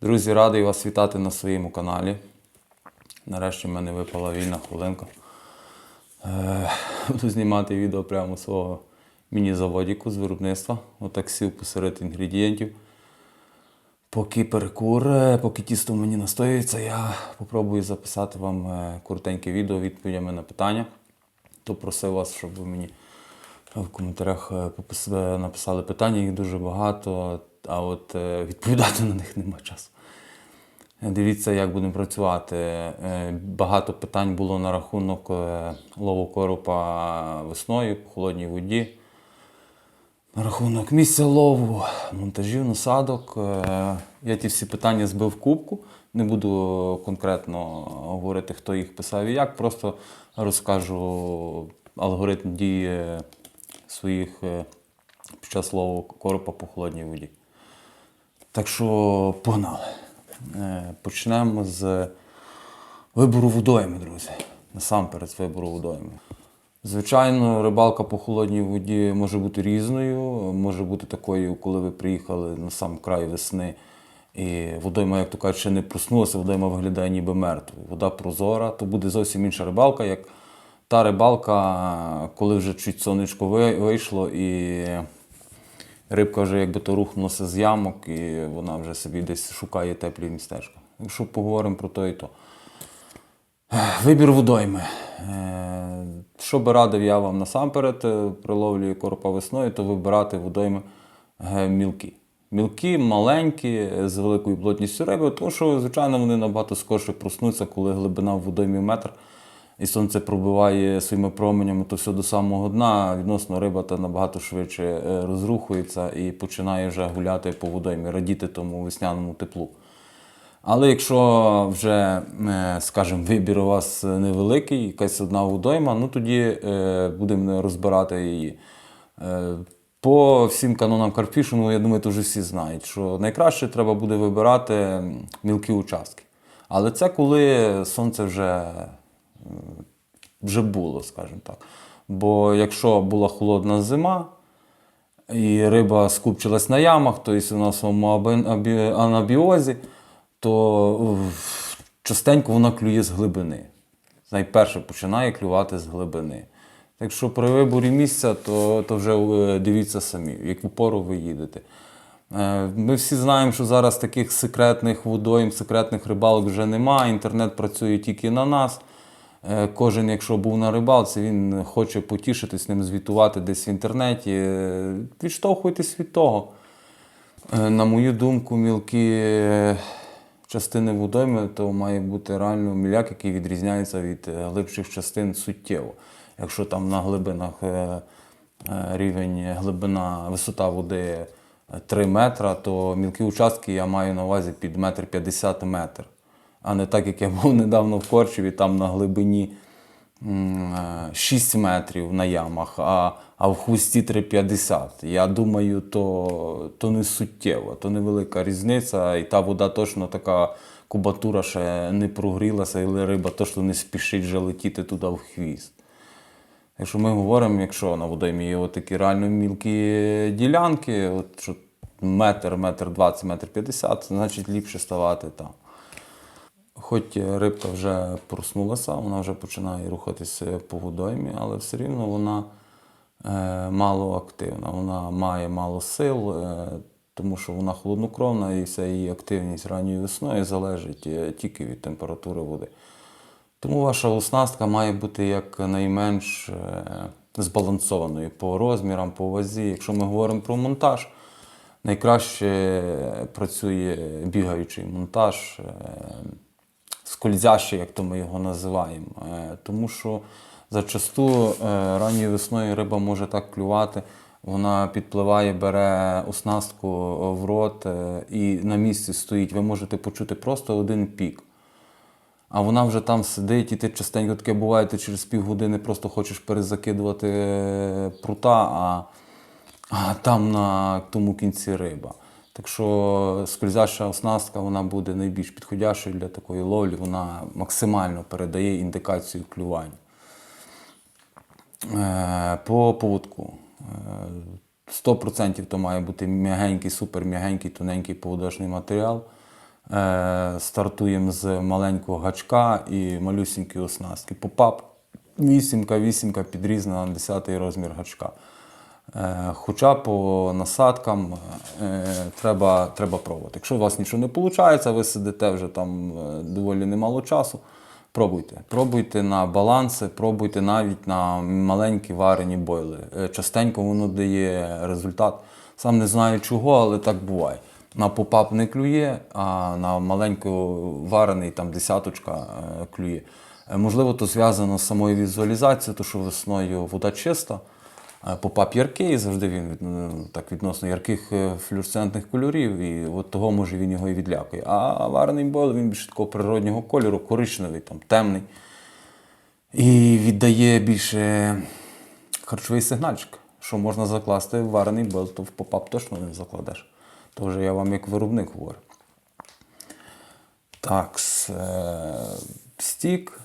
Друзі, радий вас вітати на своєму каналі. Нарешті в мене випала вільна хвилинка. Е, Буду знімати відео прямо з свого міні-заводіку з виробництва. Отак сів посеред інгредієнтів. Поки перекур, е, поки тісто мені настоюється, я попробую записати вам е, коротеньке відео відповідями на питання. То просив вас, щоб ви мені в коментарях написали питання, їх дуже багато, а от е, відповідати на них нема часу. Е, Дивіться, як будемо працювати. Е, Багато питань було на рахунок лову коропа весною по холодній воді. На рахунок місця лову, монтажів, насадок. Я ті всі питання збив в кубку. Не буду конкретно говорити, хто їх писав і як. Просто розкажу алгоритм дії своїх під час лову коропа по холодній воді. Так що погнали. Е, Почнемо з вибору водойми, друзі. Насамперед з вибору водойми. Звичайно, рибалка по холодній воді може бути різною. Може бути такою, коли ви приїхали на сам край весни, і водойма, як то кажуть, ще не проснулася, водойма виглядає ніби мертвою. Вода прозора, то буде зовсім інша рибалка, як та рибалка, коли вже чуть сонечко вийшло і рибка вже якби то рухнулася з ямок, і вона вже собі десь шукає теплі містечка. Якщо поговоримо про то і то. Вибір водойми. Е, Що би радив я вам насамперед е, при ловлі коропа весною, то вибирати водойми е, мілкі. Мілкі, маленькі, з великою плотністю риби, тому що, звичайно, вони набагато скорше проснуться, коли глибина в водоймі метр, і сонце пробиває своїми променями то все до самого дна. Відносно риба та набагато швидше е, розрухується і починає вже гуляти по водоймі, радіти тому весняному теплу. Але якщо вже, е, скажімо, вибір у вас невеликий, якась одна водойма, ну тоді е, будемо розбирати її. По всім канонам карфішингу, я думаю, то вже всі знають, що найкраще треба буде вибирати мілкі участки. Але це коли сонце вже, вже було, скажімо так. Бо якщо була холодна зима, і риба скупчилась на ямах, тобто вона в своєму анабіозі, то частенько вона клює з глибини. Найперше починає клювати з глибини. Так що при виборі місця, то, то вже е, дивіться самі, в яку пору ви їдете. Е, Ми всі знаємо, що зараз таких секретних водойм, секретних рибалок вже немає. Інтернет працює тільки на нас. Е, Кожен, якщо був на рибалці, він хоче потішитись ним, звітувати десь в інтернеті. Е, Відштовхуйтесь від того. Е, На мою думку, мілкі частини водойми то має бути реально міляк, який відрізняється від глибших частин суттєво. Якщо там на глибинах рівень глибина, висота води е, 3 метра, то мілкі участки я маю на увазі під метр 50 метр. А не так, як я був недавно в Корчеві, там на глибині е, 6 метрів на ямах, а, а в хвості 3,50. Я думаю, то, то не суттєво, то невелика різниця, і та вода точно така кубатура ще не прогрілася, і риба точно не спішить вже летіти туди в хвіст. Якщо ми говоримо, якщо на водоймі є такі реально мілкі ділянки, от що метр, метр 20, метр 50, значить ліпше ставати там. Хоч рибка вже проснулася, вона вже починає рухатися по водоймі, але все рівно вона е, мало активна, вона має мало сил, е, тому що вона холоднокровна і вся її активність ранньою весною залежить е, тільки від температури води. Тому ваша оснастка має бути якнайменш збалансованою по розмірам, по вазі. Якщо ми говоримо про монтаж, найкраще працює бігаючий монтаж, е, скользящий, як то ми його називаємо. Е, Тому що зачасту е, ранньою весною риба може так клювати. Вона підпливає, бере оснастку в рот е, і на місці стоїть. Ви можете почути просто один пік. А вона вже там сидить, і ти частенько таке буває, ти через півгодини просто хочеш перезакидувати е, прута, а, а там на тому кінці риба. Так що скользяща оснастка вона буде найбільш підходящою для такої ловлі, вона максимально передає індикацію клювання. Е, По поводку. Е, 100% то має бути м'ягенький, супер м'ягенький, тоненький поводочний матеріал. Е, стартуємо з маленького гачка і малюсінької оснастки. Попап вісімка, вісімка підрізана на 10 розмір гачка. Е, Хоча по насадкам е, треба, треба пробувати. Якщо у вас нічого не виходить, ви сидите вже там е, доволі немало часу. Пробуйте. Пробуйте на баланси, пробуйте навіть на маленькі варені бойли. Частенько воно дає результат. Сам не знаю чого, але так буває. На попап не клює, а на маленьку варений там десяточка клює. Можливо, то зв'язано з самою візуалізацією, то що весною вода чиста. Е, Попап яркий, завжди він від- ну, так відносно ярких е, флюоресцентних кольорів, і от того може він його і відлякує. А варений бойл він більш такого природнього кольору, коричневий, там, темний. І віддає більше харчовий сигнальчик, що можна закласти в варений бойл, то в попап точно не закладеш. То вже я вам як виробник говорю. Так, е, стік.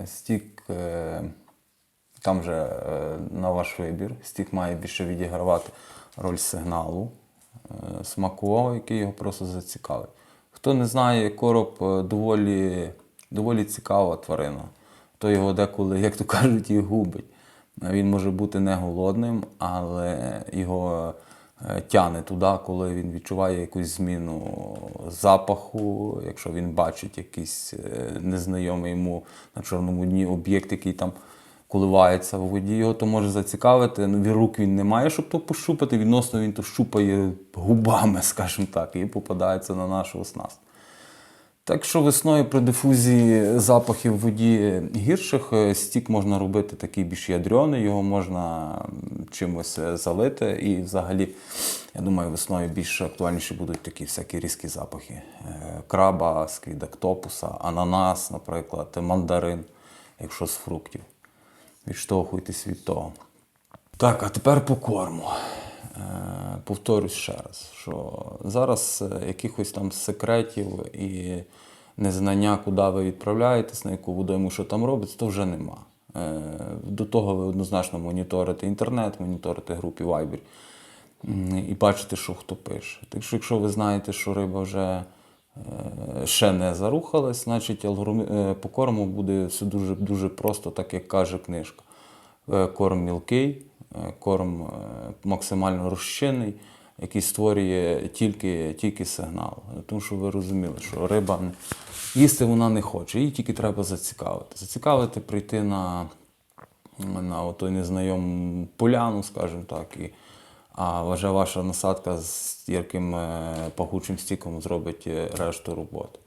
Е, Стік. Там вже е, на ваш вибір. Стік має більше відігравати роль сигналу е, смакового, який його просто зацікавить. Хто не знає, короб е, доволі, доволі цікава тварина. То його деколи, як то кажуть, і губить. Він може бути не голодним, але його тяне туди, коли він відчуває якусь зміну запаху, якщо він бачить якийсь незнайомий йому на чорному дні об'єкт, який там коливається в воді, його то може зацікавити. Ну, від рук він не має, щоб то пощупати. Відносно він то щупає губами, скажімо так, і попадається на нашу оснастку. Так що весною при дифузії запахів воді гірших е, стік можна робити такий більш ядрений, його можна чимось е, залити. І взагалі, я думаю, весною більш актуальніші будуть такі всякі різкі запахи. Е, Краба, сквідоктопуса, ананас, наприклад, мандарин, якщо з фруктів. Відштовхуйтесь від того. Так, а тепер по корму. Е, повторюсь ще раз, що зараз е, якихось там секретів і незнання, куди ви відправляєтесь, на яку водойму, що там робиться, то вже нема. Е, До того ви однозначно моніторите інтернет, моніторите групи Viber і бачите, що хто пише. Так що, якщо ви знаєте, що риба вже ще не зарухалась, значить алгоритм е, по корму буде все дуже, дуже просто, так як каже книжка. Е, Корм мілкий, е, корм е, максимально розчинний, який створює тільки, тільки сигнал. Тому що ви розуміли, що риба їсти вона не хоче, їй тільки треба зацікавити. Зацікавити, прийти на, на той незнайому поляну, скажімо так. І, а вже ваша насадка з ярким е, пахучим стіком зробить е, решту роботи.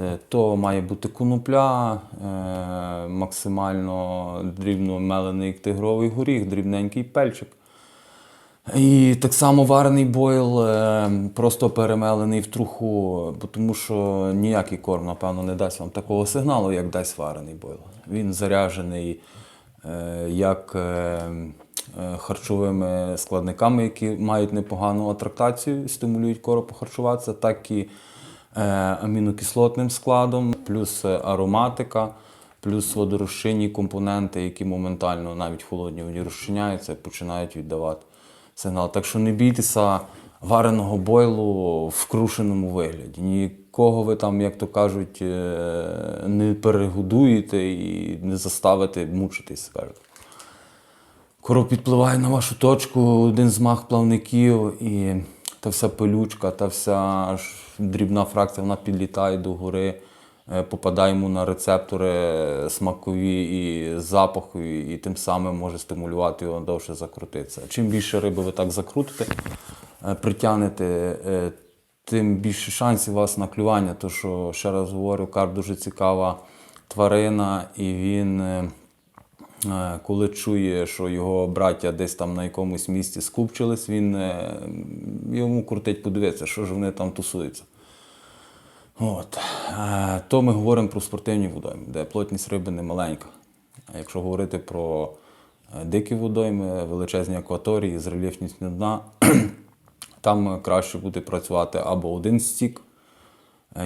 Е, То має бути конопля, максимально дрібно мелений тигровий горіх, дрібненький пельчик. І так само варений бойл просто перемелений в труху, тому що ніякий корм, напевно, не дасть вам такого сигналу, як дасть варений бойл. Він заряджений як харчовими складниками, які мають непогану атрактацію, стимулюють кору похарчуватися, так і е, амінокислотним складом, плюс е, ароматика, плюс водорозчинні компоненти, які моментально навіть в холодній воді розчиняються, починають віддавати сигнал. Так що не бійтеся вареного бойлу в крушеному вигляді. Нікого ви там, як то кажуть, е, не перегодуєте і не заставите мучитись, скажуть. Коров підпливає на вашу точку, один змах плавників, і та вся пилючка, та вся дрібна фракція вона підлітає до гори, е, попадає йому на рецептори смакові і запахові, і тим самим може стимулювати його довше закрутитися. Чим більше риби ви так закрутите, е, притягнете, е, тим більше шансів у вас на клювання. То що, ще раз говорю, карп дуже цікава тварина, і він. Е, Коли чує, що його браття десь там на якомусь місці скупчились, він е, йому крутить подивитися, що ж вони там тусуються. От. Е, То ми говоримо про спортивні водойми, де плотність риби не маленька. А якщо говорити про дикі водойми, величезні акваторії з рельєфністю дна, там краще буде працювати або один стік,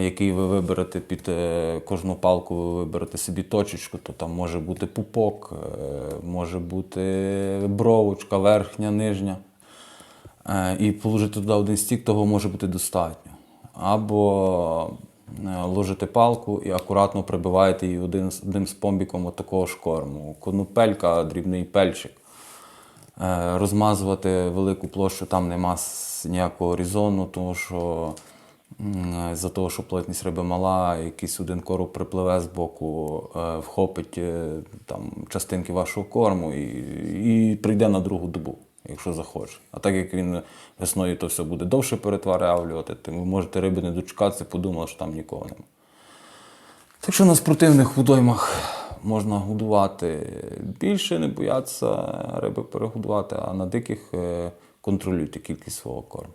який ви виберете під е, кожну палку, ви виберете собі точечку, то там може бути пупок, е, може бути бровочка, верхня, нижня. Е, І положити туди один стік, того може бути достатньо. або е, ложите палку і акуратно прибиваєте її один, одним з помбіком такого ж корму. Конопелька, дрібний пельчик. Е, Розмазувати велику площу там нема ніякого різону, тому що за того, що плотність риби мала, якийсь один короб припливе з боку, е, вхопить е, там, частинки вашого корму і, і прийде на другу добу, якщо захоче. А так як він весною то все буде довше перетварявлювати, то ви можете риби не дочекатися, подумали, що там нікого немає. Так що на спортивних водоймах можна годувати більше, не боятися риби перегодувати, а на диких е, контролюйте кількість свого корму.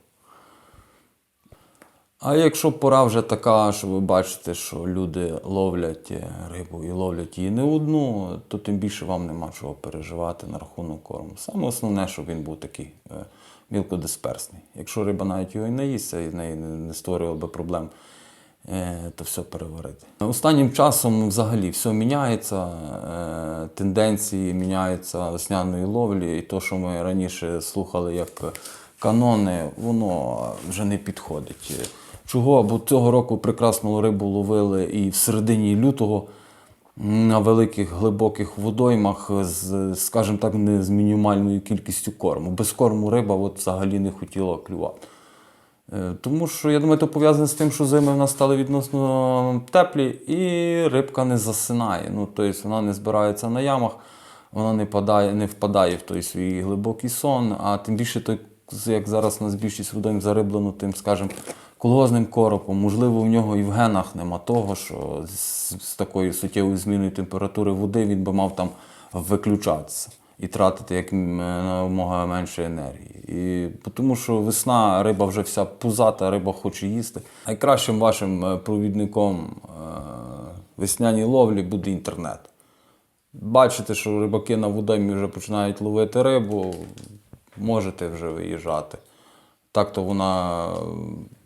А якщо пора вже така, що ви бачите, що люди ловлять е, рибу і ловлять її не одну, то тим більше вам нема чого переживати на рахунок корму. Саме основне, щоб він був такий е, мілкодисперсний. Якщо риба навіть його і наїсться, і в неї не не створювало би проблем, е, то все переварити. Останнім часом взагалі все міняється, тенденції міняються весняної ловлі, і то, що ми раніше слухали як канони, воно вже не підходить. Чого? Бо цього року прекрасну рибу ловили і в середині лютого на великих глибоких водоймах з, скажімо так, не з мінімальною кількістю корму. Без корму риба от взагалі не хотіла клювати. Е, Тому що я думаю, це пов'язане з тим, що зими в нас стали відносно теплі, і рибка не засинає. Ну, тобто вона не збирається на ямах, вона не, падає, не впадає в той свій глибокий сон, а тим більше як зараз у нас більшість водойм зариблено тим, скажімо, колгозним коропом. Можливо, в нього і в генах нема того, що з, з такою суттєвою зміною температури води він би мав там виключатися і тратити як м, намога менше енергії. І тому що весна, риба вже вся пузата, риба хоче їсти. Найкращим вашим е, провідником е, весняній ловлі буде інтернет. Бачите, що рибаки на водоймі вже починають ловити рибу, можете вже виїжджати. Так то вона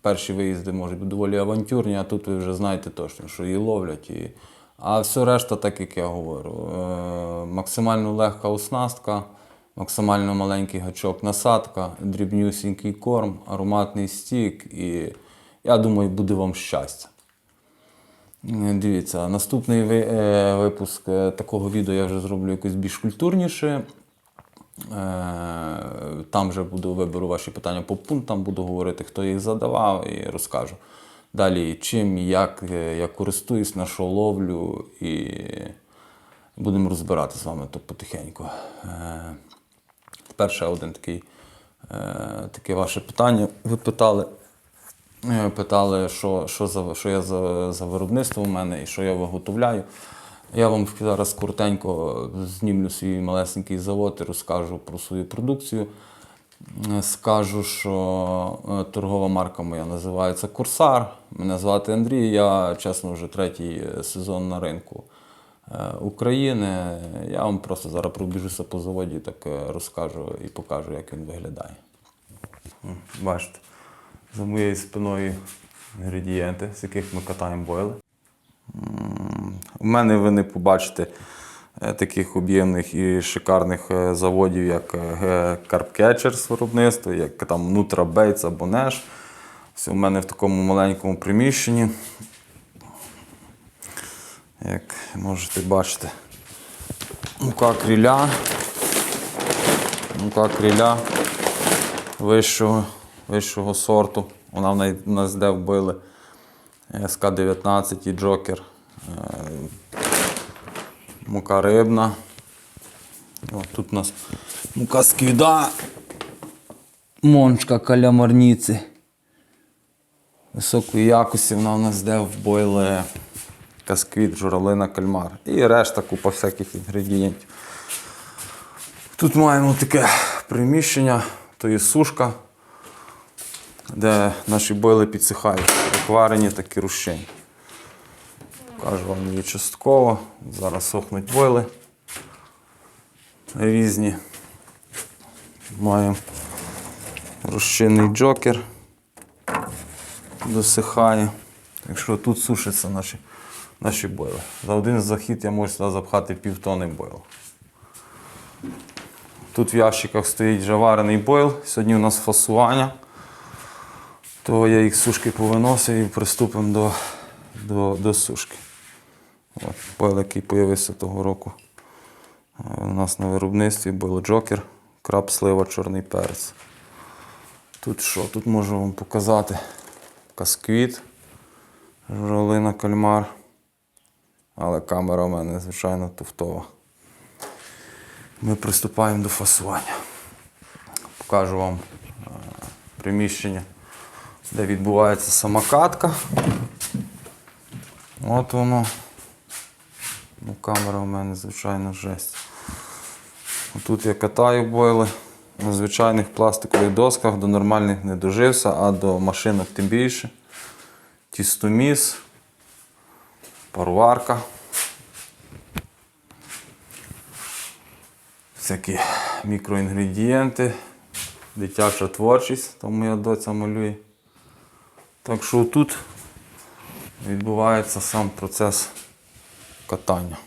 перші виїзди можуть бути доволі авантюрні, а тут ви вже знаєте точно, що її ловлять. І... А все решта, так як я говорю, е, максимально легка оснастка, максимально маленький гачок насадка, дрібнюсінький корм, ароматний стік і я думаю, буде вам щастя. Е, Дивіться, наступний е, випуск такого відео я вже зроблю якось більш культурніше. Е, Там вже буду виберу ваші питання по пунктам, буду говорити, хто їх задавав, і розкажу. Далі чим, як е, я користуюсь, на що ловлю, і будемо розбирати з вами то потихеньку. Е, Перше один такий, таке ваше питання. Ви питали, питали, що, що, за, що я за, за виробництво у мене і що я виготовляю. Я вам зараз коротенько знімлю свій малесенький завод і розкажу про свою продукцію. Скажу, що е, торгова марка моя називається Курсар. Мене звати Андрій. Я, чесно, вже третій е, сезон на ринку е, України. Я вам просто зараз пробіжуся по заводі, так розкажу і покажу, як він виглядає. Бачите, за моєю спиною інгредієнти, з яких ми катаємо бойли. У мене ви не побачите е, таких об'ємних і шикарних е, заводів, як е, Carpcatcher з виробництва, як там Nutra Baits або Nash. Все в мене в такому маленькому приміщенні. Як можете бачити, мука кріля. Мука кріля вищого, вищого сорту. Вона в нас де вбили. СК-19 і Джокер. Е, Мука рибна. О, тут у нас мука сквіда. Мончка калямарніці. Високої якості вона у нас де в бойли касквіт, журавлина, кальмар. І решта купа всяких інгредієнтів. Тут маємо таке приміщення, то є сушка, де наші бойли підсихають, як варені, так і рушені. Покажу вам її частково. Зараз сохнуть бойли різні. Маємо розчинний джокер. Досихає. Так що тут сушаться наші, наші бойли. За один захід я можу сюди запхати півтони бойлу. Тут в ящиках стоїть вже варений бойл. Сьогодні у нас фасування. То я їх сушки повиносив і приступимо до, до, до сушки. От, бойл, який з'явився того року. Е, У нас на виробництві було джокер, краб, слива, чорний перець. Тут що? Тут можу вам показати касквіт, журавлина, кальмар. Але камера у мене, звичайно, туфтова. Ми приступаємо до фасування. Покажу вам е, приміщення, де відбувається сама катка. От воно. Ну, камера у мене, звичайно, жесть. Тут я катаю бойли на звичайних пластикових досках, до нормальних не дожився, а до машинок тим більше. Тістоміс, парварка. Всякі мікроінгредієнти, дитяча творчість, там моя доця малює. Так що тут відбувається сам процес катання.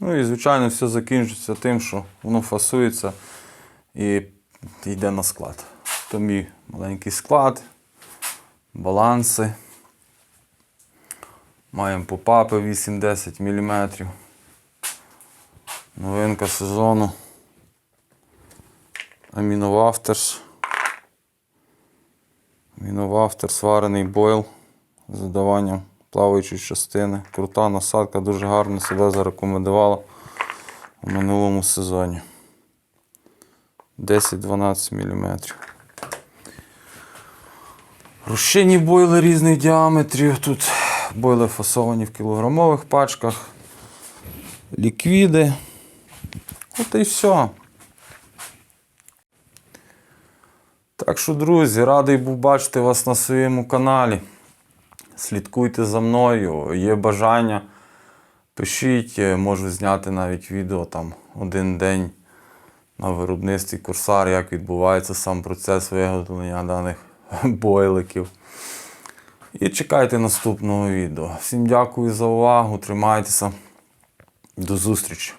Ну і звичайно все закінчується тим, що воно фасується і йде на склад. То мій маленький склад, баланси. Маємо попапи 8-10 мм. Новинка сезону. Аміновафтерс. Аміновафтер, сварений бойл з додаванням плаваючої частини. Крута насадка, дуже гарно себе зарекомендувала у минулому сезоні. 10-12 мм. Розчинні бойли різних діаметрів. Тут бойли фасовані в кілограмових пачках. Ліквіди. От і все. Так що, друзі, радий був бачити вас на своєму каналі. Слідкуйте за мною, є бажання. Пишіть, е, можу зняти навіть відео там один день на виробництві курсар, як відбувається сам процес виготовлення даних бойликів. І чекайте наступного відео. Всім дякую за увагу, тримайтеся. До зустрічі!